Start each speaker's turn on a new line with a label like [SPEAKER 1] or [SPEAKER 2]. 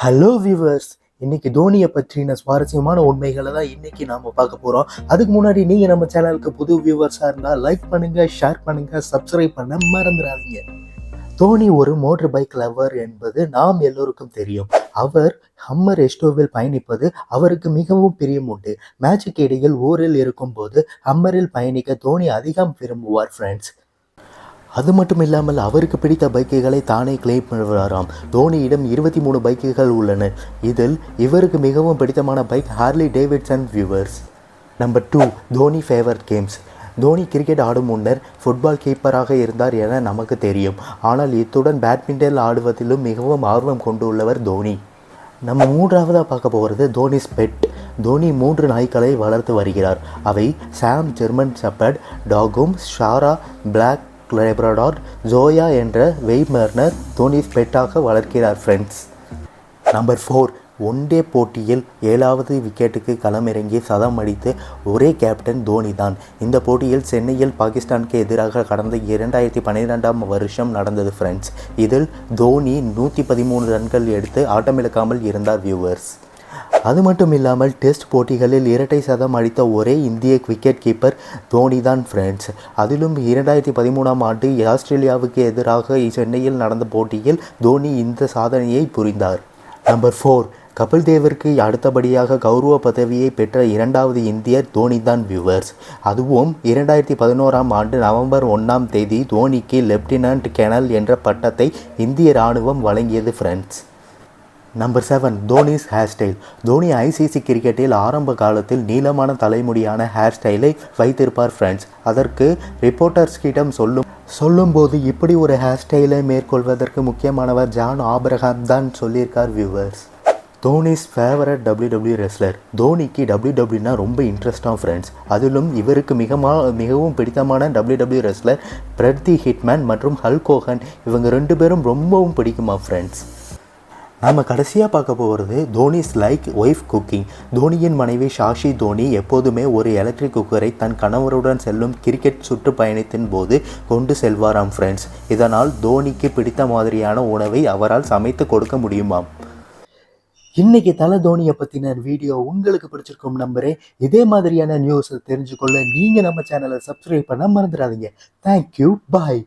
[SPEAKER 1] Hello viewers இன்னைக்கு தோனியை பற்றின சுவாரஸ்யமான உண்மைகளை தான் இன்னைக்கு நாம பார்க்க போறோம். அதுக்கு முன்னாடி நீங்க நம்ம சேனலுக்கு புது வியூவர்ஸாக இருந்தால் லைக் பண்ணுங்க ஷேர் பண்ணுங்க சப்ஸ்கிரைப் பண்ண மறந்துடாதீங்க. தோனி ஒரு மோட்டர் பைக் லவர் என்பது நாம் எல்லோருக்கும் தெரியும். அவர் ஹம்மர் எஸ்டோவில் பயணிப்பது அவருக்கு மிகவும் பிரியம் உண்டு. மேட்சுக்கு இடையில் ஊரில் இருக்கும்போது ஹம்மரில் பயணிக்க தோனி அதிகம் விரும்புவார் ஃப்ரெண்ட்ஸ் அது மட்டும் இல்லாமல் அவருக்கு பிடித்த பைக்குகளை தானே கிளைம் பண்ணுவாராம் தோனியிடம் இருபத்தி மூணு பைக்குகள் உள்ளன. இதில் இவருக்கு மிகவும் பிடித்தமான bike Harley Davidson viewers number two Dhoni favourite games Dhoni cricket ஆடும் முன்னர் ஃபுட்பால் கீப்பராக இருந்தார் என நமக்கு தெரியும். ஆனால் இத்துடன் பேட்மிண்டன் ஆடுவதிலும் மிகவும் ஆர்வம் கொண்டுள்ளவர் தோனி. நம்ம மூன்றாவதாக பார்க்க போகிறது தோனிஸ் பெட் தோனி மூன்று நாய்க்களை வளர்த்து வருகிறார். அவை சாம் ஜெர்மன் ஷெப்பர்ட் டாகும் ஷாரா பிளாக் லேப்ரடார் ஜோயா என்ற வெய்மர்னர் தோனிஸ் பெட்டாக வளர்க்கிறார் friends number four one day போட்டியில் ஏழாவது விக்கெட்டுக்கு களமிறங்கி சதம் அடித்து ஒரே கேப்டன் தோனி தான் இந்த போட்டியில் சென்னையில் பாகிஸ்தானுக்கு எதிராக கடந்த இரண்டாயிரத்தி பன்னிரெண்டாம் வருஷம் நடந்தது ஃப்ரெண்ட்ஸ் இதில் தோனி நூற்றி பதிமூணு ரன்கள் எடுத்து ஆட்டமிழக்காமல் இருந்தார் வியூவர்ஸ் அது மட்டும் இல்லாமல் டெஸ்ட் போட்டிகளில் இரட்டை சதம் அடித்த ஒரே இந்திய விக்கெட் கீப்பர் தோனி தான் ஃப்ரெண்ட்ஸ் அதிலும் இரண்டாயிரத்தி பதிமூணாம் ஆண்டு ஆஸ்திரேலியாவுக்கு எதிராக சென்னையில் நடந்த போட்டியில் தோனி இந்த சாதனையை புரிந்தார். நம்பர் ஃபோர் கபில் தேவிற்கு அடுத்தபடியாக கௌரவ பதவியை பெற்ற இரண்டாவது இந்தியர் தோனி தான் வியூவர்ஸ் அதுவும் இரண்டாயிரத்தி பதினோராம் ஆண்டு நவம்பர் ஒன்றாம் தேதி தோனிக்கு லெப்டினன்ட் கெனல் என்ற பட்டத்தை இந்திய இராணுவம் வழங்கியது friends number seven Dhoni's hair style Dhoni ICC கிரிக்கெட்டில் ஆரம்ப காலத்தில் நீளமான தலைமுடியான ஹேர் ஸ்டைலை வைத்திருப்பார் ஃப்ரெண்ட்ஸ் அதற்கு ரிப்போர்ட்டர்ஸ்கிடம் சொல்லும் சொல்லும்போது இப்படி ஒரு ஹேர் ஸ்டைலை மேற்கொள்வதற்கு முக்கியமானவர் ஜான் ஆப்ரஹாம் தான் சொல்லியிருக்கார் viewers Dhoni's favourite W W wrestler தோனிக்கு டபிள்யூ டபிள்யூனா ரொம்ப இன்ட்ரெஸ்டாக ஃப்ரெண்ட்ஸ் அதிலும் இவருக்கு மிகமா மிகவும் பிடித்தமான W W wrestler Bret Hitman மற்றும் ஹல்கோகன் இவங்க ரெண்டு பேரும் ரொம்பவும் பிடிக்குமா ஃப்ரெண்ட்ஸ் நாம் கடைசியாக பார்க்க போகிறது தோனிஸ் லைக் ஒய்ஃப் குக்கிங் தோனியின் மனைவி ஷாஷி தோனி எப்போதுமே ஒரு எலக்ட்ரிக் குக்கரை தன் கணவருடன் செல்லும் கிரிக்கெட் சுற்றுப்பயணத்தின் போது கொண்டு செல்வாராம் ஃப்ரெண்ட்ஸ் இதனால் தோனிக்கு பிடித்த மாதிரியான உணவை அவரால் சமைத்து கொடுக்க முடியுமாம். இன்றைக்கி தலை தோனியை பற்றின வீடியோ உங்களுக்கு பிடிச்சிருக்கும் நம்பரே. இதே மாதிரியான நியூஸை தெரிஞ்சுக்கொள்ள நீங்கள் நம்ம சேனலை சப்ஸ்கிரைப் பண்ண மறந்துடாதீங்க. Thank you bye